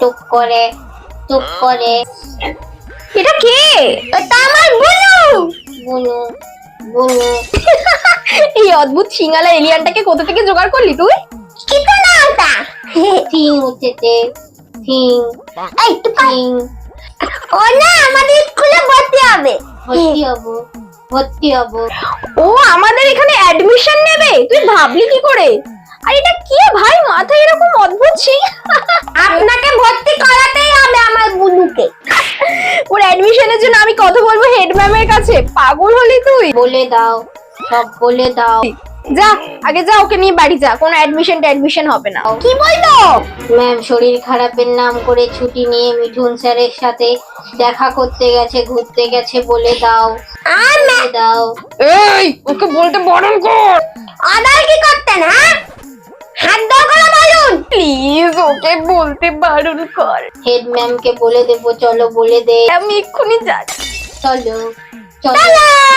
টুক করে টুক করে। এটা কে? এটা আমার বুনু! বুনু বুনু। এই অদ্ভুত সিঙ্গালা এলিয়ানটাকে কোথা থেকে জোগাড় করলি তুই? কি তো? না ওটা থিং উঠেছে থিং এই থিং। ও না আমাদের স্কুলে ভর্তি হবে। ভর্তি হব ভর্তি হব। ও আমাদের এখানে অ্যাডমিশন নেবে? তুই ভাবলি কি করে? আর এটা কি ভাই মাথায় এরকম অদ্ভুত অ্যাডমিশনের জন্য আমি কথা বলব হেড ম্যামের কাছে। পাগল হলি তুই? বলে দাও সব বলে দাও। যা আগে যা ওকে নিয়ে বাড়ি যা। কোনো অ্যাডমিশন অ্যাডমিশন হবে না। কি বলতো? ম্যাম শরীর খারাপের নাম করে ছুটি নিয়ে মিঠুন স্যারের সাথে দেখা করতে গেছে ঘুরতে গেছে বলে দাও। বলে দাও। এই ওকে বলতে বারণ কর। আদার কি করতেন হ্যাঁ? প্লিজ ওকে বলতে বারণ কর। হেড ম্যামকে বলে দেবো চলো বলে দে। আমি এক্ষুনি যাচ্ছি। চলো চলো।